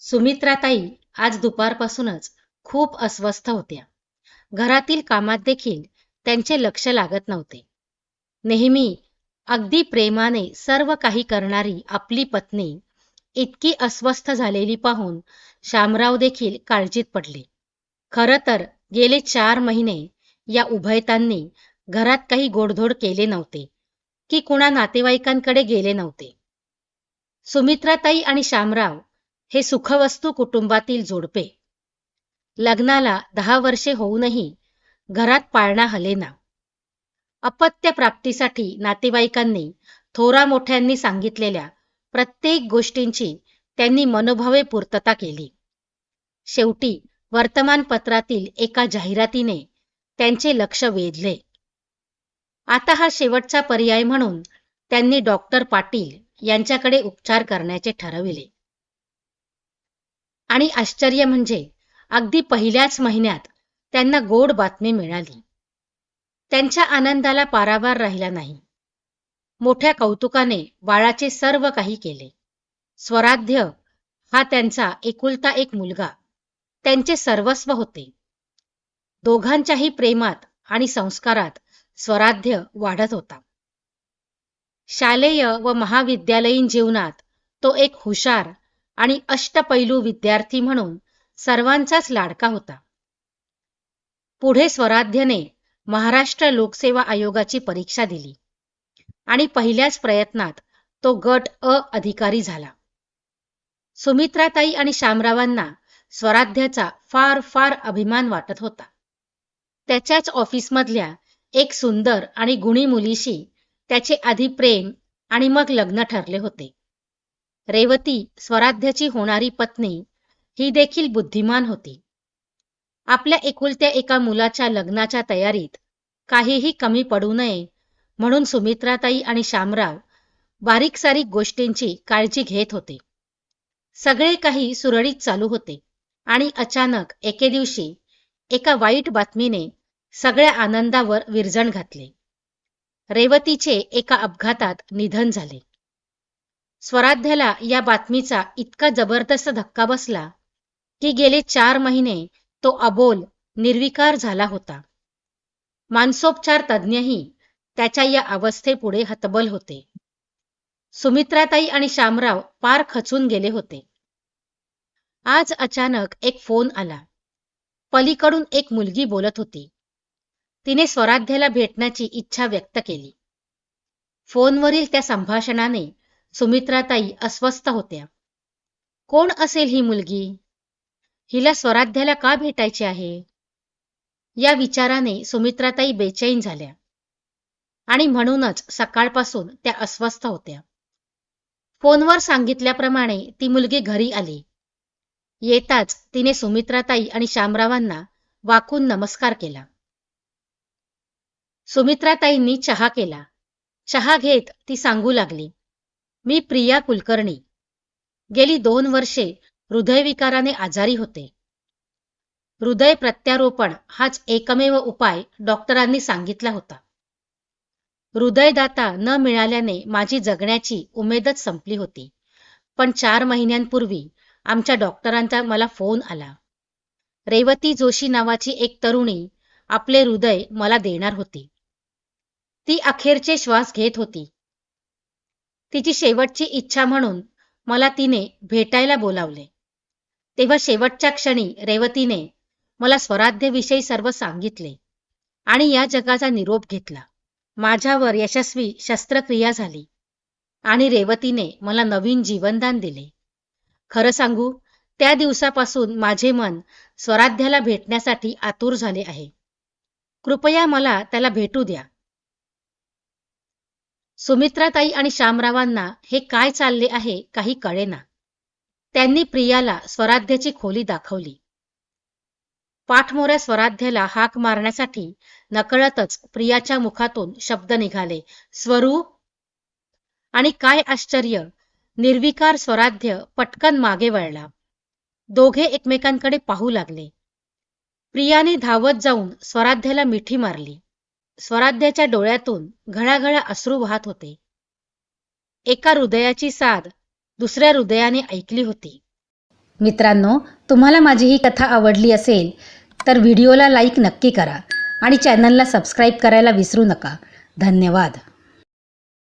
सुमित्राताई आज दुपारपासूनच खूप अस्वस्थ होत्या. घरातील कामात देखील त्यांचे लक्ष लागत नव्हते. नेहमी अगदी प्रेमाने सर्व काही करणारी आपली पत्नी इतकी अस्वस्थ झालेली पाहून शामराव देखील काळजीत पडले. खरं तर गेले चार महिने या उभयतांनी घरात काही गोडधोड केले नव्हते की कुणा नातेवाईकांकडे गेले नव्हते. सुमित्राताई आणि शामराव हे सुखवस्तू कुटुंबातील जोडपे. लग्नाला दहा वर्षे होऊनही घरात पाळणा हलेना. अपत्य प्राप्तीसाठी नातेवाईकांनी थोरा मोठ्यांनी सांगितलेल्या प्रत्येक गोष्टींची त्यांनी मनोभावे पूर्तता केली. शेवटी वर्तमानपत्रातील एका जाहिरातीने त्यांचे लक्ष वेधले. आता हा शेवटचा पर्याय म्हणून त्यांनी डॉक्टर पाटील यांच्याकडे उपचार करण्याचे ठरविले. आणि आश्चर्य म्हणजे अगदी पहिल्याच महिन्यात त्यांना गोड बातमी मिळाली. त्यांच्या आनंदाला पारावार राहिला नाही. मोठ्या कौतुकाने बाळाचे सर्व काही केले. स्वराध्य हा त्यांचा एकुलता एक मुलगा. त्यांचे सर्वस्व होते. दोघांच्याही प्रेमात आणि संस्कारात स्वराध्य वाढत होता. शालेय व महाविद्यालयीन जीवनात तो एक हुशार आणि अष्टपैलू विद्यार्थी म्हणून सर्वांचाच लाडका होता. पुढे स्वराध्यने महाराष्ट्र लोकसेवा आयोगाची परीक्षा दिली आणि पहिल्याच प्रयत्नात तो गट अ अधिकारी झाला. सुमित्राताई आणि शामरावांना स्वराध्याचा फार फार अभिमान वाटत होता. त्याच्याच ऑफिसमधल्या एक सुंदर आणि गुणी मुलीशी त्याचे आधी प्रेम आणि मग लग्न ठरले होते. रेवती स्वराध्याची होणारी पत्नी ही देखील बुद्धिमान होती. आपल्या एकुलत्या एका मुलाच्या लग्नाच्या तयारीत काहीही कमी पडू नये म्हणून सुमित्राताई आणि शामराव बारीक सारीक गोष्टींची काळजी घेत होते. सगळे काही सुरळीत चालू होते आणि अचानक एके दिवशी एका वाईट बातमीने सगळ्या आनंदावर विरजण घातले. रेवतीचे एका अपघातात निधन झाले. स्वराध्याला या बातमीचा इतका जबरदस्त धक्का बसला की गेले चार महिने तो अबोल निर्विकार झाला होता. मानसोपचार तज्ज्ञही त्याच्या या अवस्थेपुढे हतबल होते. सुमित्राताई आणि शामराव पार खचून गेले होते. आज अचानक एक फोन आला. पलीकडून एक मुलगी बोलत होती. तिने स्वराध्याला भेटण्याची इच्छा व्यक्त केली. फोनवरील त्या संभाषणाने सुमित्राताई अस्वस्थ होत्या. कोण असेल ही मुलगी? हिला स्वराध्याला का भेटायचे आहे? या विचाराने सुमित्राताई बेचैन झाल्या. आणि म्हणूनच सकाळपासून त्या अस्वस्थ होत्या. फोनवर सांगितल्याप्रमाणे ती मुलगी घरी आली. येताच तिने सुमित्राताई आणि शामरावांना वाकून नमस्कार केला. सुमित्राताईंनी चहा केला. चहा घेत ती सांगू लागली. मी प्रिया कुलकर्णी. गेली दोन वर्षे हृदयविकाराने आजारी होते. हृदय प्रत्यारोपण हाच एकमेव उपाय डॉक्टरांनी सांगितला होता. हृदयदाता न मिळाल्याने माझी जगण्याची उमेदच संपली होती. पण चार महिन्यांपूर्वी आमच्या डॉक्टरांचा मला फोन आला. रेवती जोशी नावाची एक तरुणी आपले हृदय मला देणार होती. ती अखेरचे श्वास घेत होती. तिची शेवटची इच्छा म्हणून मला तिने भेटायला बोलावले. तेव्हा शेवटच्या क्षणी रेवतीने मला स्वराध्यविषयी सर्व सांगितले आणि या जगाचा निरोप घेतला. माझ्यावर यशस्वी शस्त्रक्रिया झाली आणि रेवतीने मला नवीन जीवनदान दिले. खरं सांगू त्या दिवसापासून माझे मन स्वराध्याला भेटण्यासाठी आतुर झाले आहे. कृपया मला त्याला भेटू द्या. सुमित्राताई आणि श्यामरावांना हे काय चालले आहे काही कळेना. त्यांनी प्रियाला स्वराध्याची खोली दाखवली. पाठमोऱ्या स्वराध्याला हाक मारण्यासाठी नकळतच प्रियाच्या मुखातून शब्द निघाले. स्वरू! आणि काय आश्चर्य! निर्विकार स्वराध्य पटकन मागे वळला. दोघे एकमेकांकडे पाहू लागले. प्रियाने धावत जाऊन स्वराध्याला मिठी मारली. स्वराध्याच्या डोळ्यातून घळाघळा अश्रू वाहत होते. एका हृदयाची साद दुसऱ्या हृदयाने ऐकली होती. मित्रांनो तुम्हाला माझी ही कथा आवडली असेल तर व्हिडिओला लाईक नक्की करा आणि चॅनलला सबस्क्राईब करायला विसरू नका. धन्यवाद.